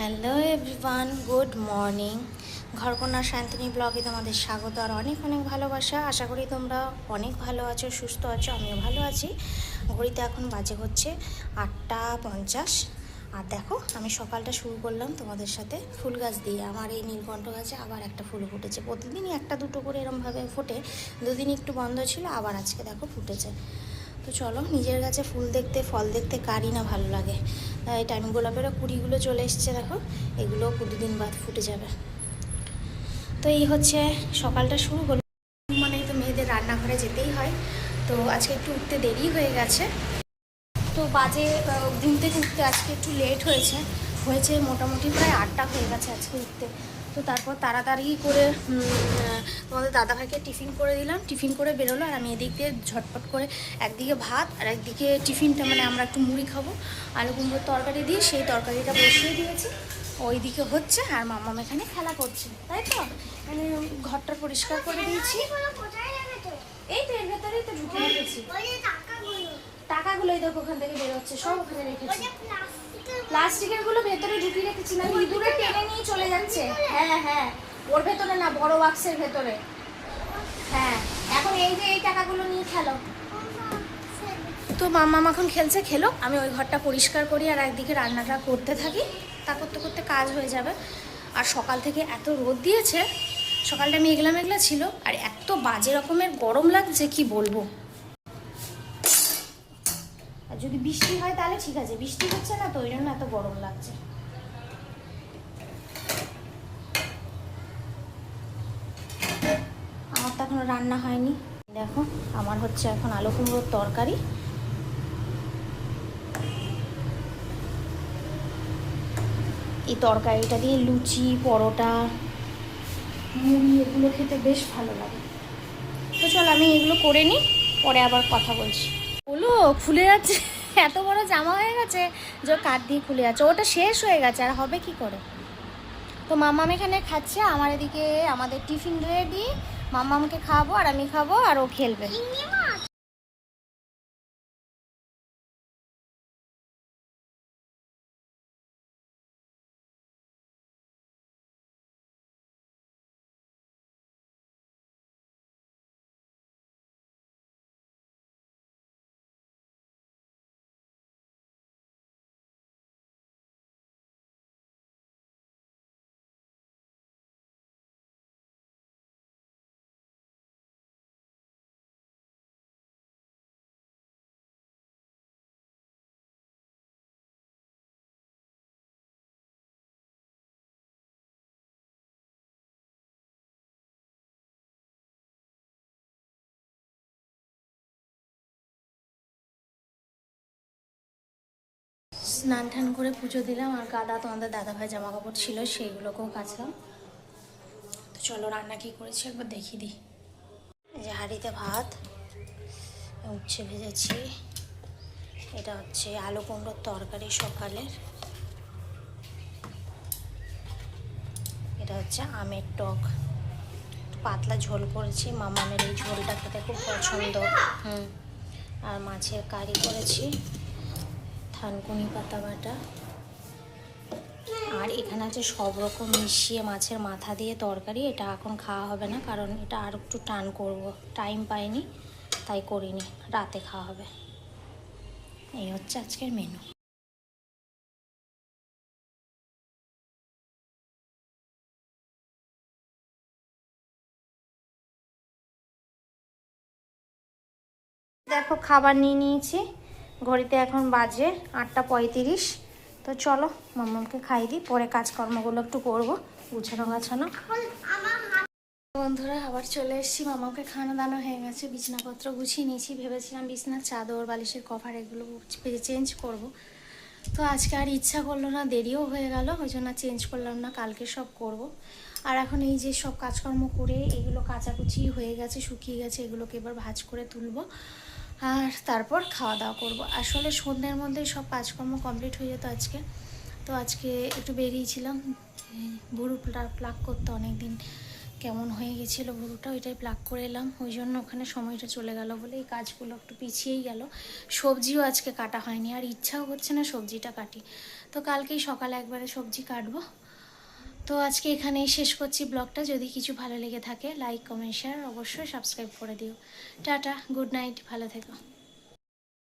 Hello everyone, good morning. ঘরকন্যা Shantini ব্লগে তোমাদের স্বাগত আর অনেক অনেক ভালোবাসা। আশা করি তোমরা অনেক ভালো আছো, সুস্থ আছো, আমিও ভালো আছি। ঘড়িতে এখন বাজে হচ্ছে আটটা পঞ্চাশ। আর দেখো, আমি সকালটা শুরু করলাম তোমাদের সাথে ফুল গাছ দিয়ে। আমার এই নীলকণ্ঠ গাছে আবার একটা ফুল ফুটেছে। প্রতিদিনই একটা দুটো করে এরমভাবে ফোটে। দুদিন একটু বন্ধ ছিল, আবার আজকে দেখো ফুটেছে। তো চলো, নিজের কাছে ফুল দেখতে, ফল দেখতে কারই না ভালো লাগে। এই টাইম গোলাপেরও কুড়িগুলো চলে এসছে, দেখো। এগুলো কুড়ি দিন বাদ ফুটে যাবে। তো এই হচ্ছে সকালটা শুরু হলো। মানে তো মেয়েদের রান্নাঘরে যেতেই হয়। তো আজকে একটু উঠতে দেরি হয়ে গেছে। তো বাজে ঘুমতে ঘুরতে আজকে একটু লেট হয়েছে। হয়েছে মোটামুটি প্রায় আটটা হয়ে গেছে আজকে উঠতে। তো তারপর তাড়াতাড়ি করে তোমাদের দাদাভাইকে টিফিন করে দিলাম। টিফিন করে বেরোলো আর আমি এদিক দিয়ে ঝটপট করে একদিকে ভাত আর একদিকে টিফিনটা মানে আমরা একটু মুড়ি খাব। আলু কুমড়োর তরকারি দিয়ে সেই তরকারিটা বসিয়ে দিয়েছি। ওইদিকে হচ্ছে আর মামাম এখানে খেলা করছে, তাই তো? মানে ঘরটা পরিষ্কার করে দিয়েছি। এই তো এর ভেতরেই তো ঢুকে রেখেছি টাকাগুলোই দেখো ওখান থেকে বেরোচ্ছে, সব ওখানে রেখেছি। প্লাস্টিকেরগুলো ভেতরে ঢুকিয়ে রেখেছি না ইঁদুরে টেনে নিয়ে চলে যাচ্ছে। হ্যাঁ হ্যাঁ ওর ভেতরে না, বড় বাক্সের ভেতরে। হ্যাঁ এখন এই যে এই টাকাগুলো নিয়ে খেলো। তো মাম্মা এখন খেলছে, খেলো। আমি ওই ঘরটা পরিষ্কার করি আর একদিকে রান্নাটা করতে থাকি। তা করতে করতে কাজ হয়ে যাবে। আর সকাল থেকে এত রোদ দিয়েছে, সকালটা মেঘলা মেঘলা ছিল, আর এত বাজে রকমের গরম লাগছে, কি বলব? যদি বৃষ্টি হয় তাহলে ঠিক আছে। বৃষ্টি হচ্ছে না তো, ওই জন্য এত গরম লাগছে। আমার তো এখনও রান্না হয়নি। দেখো, আমার হচ্ছে এখন আলু কুমড়োর তরকারি। এই তরকারিটা দিয়ে লুচি, পরোটা, মুড়ি, এগুলো খেতে বেশ ভালো লাগে। তো চল আমি এগুলো করে নিই, পরে আবার কথা বলছি। বলো খুলে যাচ্ছে। এত বড় জামা হয়ে গেছে। যে কাঠ দিয়ে খুলে যাচ্ছে। ওটা শেষ হয়ে গেছে, আর হবে কি করে? তো মাম্মাম এখানে খাচ্ছে, আমার এদিকে আমাদের টিফিন রেডি মাম্মামকে খাব, আর আমি খাব, আর ও খেলবে। স্নান টান করে পুজো দিলাম, আর গাদা তোমাদের দাদাভাই জামা কাপড় ছিল, সেইগুলোকেও কাচলাম। তো চলো রান্না কী করেছি একবার দেখিয়ে দিই। যে হাঁড়িতে ভাত, উচ্ছে ভেজেছি। এটা হচ্ছে আলু কুমড়োর তরকারি সকালের। এটা হচ্ছে আমের টক। পাতলা ঝোল করেছি, মামামের এই ঝোলটা খেতে খুব পছন্দ। হুম, আর মাছের কারি করেছি। থানকুনি পাতা বাটা। আর এখানে আছে সব রকম মিশিয়ে মাছের মাথা দিয়ে তরকারি, এটা এখন খাওয়া হবে না, কারণ এটা আর একটু টান করব। টাইম পাইনি, তাই করিনি, রাতে খাওয়া হবে। এই হচ্ছে আজকের মেনু দেখো, খাবার নিয়ে নিয়েছি। ঘড়িতে এখন বাজে আটটা পঁয়ত্রিশ। তো চলো মাম্মামকে খাই দিই, পরে কাজকর্মগুলো একটু করব, গুছানো গাছানো। বন্ধুরা, আবার চলে এসেছি মামাকে খাওয়ানো দানো হয়ে গেছে, বিছনাপত্র গুছিয়ে নিয়েছি, ভেবেছিলাম বিছনার চাদর, বালিশের কভার এগুলো চেঞ্জ করব। তো আজকে আর ইচ্ছা করল না, দেরিও হয়ে গেল, ওই জন্য চেঞ্জ করলাম না, কালকে সব করব। আর এখন এই যে সব কাজকর্ম করে, এগুলো কাচাকুচি হয়ে গেছে, শুকিয়ে গেছে, এগুলোকে এবার ভাজ করে তুলবো। আর তারপর খাওয়া দাওয়া করব। আসলে সন্ধ্যের মধ্যেই সব কাজকর্ম কমপ্লিট হয়ে যেত আজকে। তো আজকে একটু বেরিয়েছিলাম ভুরু প্লাক করতে অনেক দিন কেমন হয়ে গেছিল ভুরুটা, ওইটাই প্লাক করে এলাম। ওই জন্য ওখানে সময়টা চলে গেল বলে এই কাজগুলো একটু পিছিয়েই গেল। সবজিও আজকে কাটা হয়নি। আর ইচ্ছাও হচ্ছে না সবজিটা কাটি। তো কালকেই সকালে একবারে সবজি কাটবো। তো আজকে এখানেই শেষ করছি ব্লগটা। যদি কিছু ভালো লেগে থাকে লাইক কমেন্ট শেয়ার অবশ্যই সাবস্ক্রাইব করে দিও। টাটা গুড নাইট ভালো থেকো।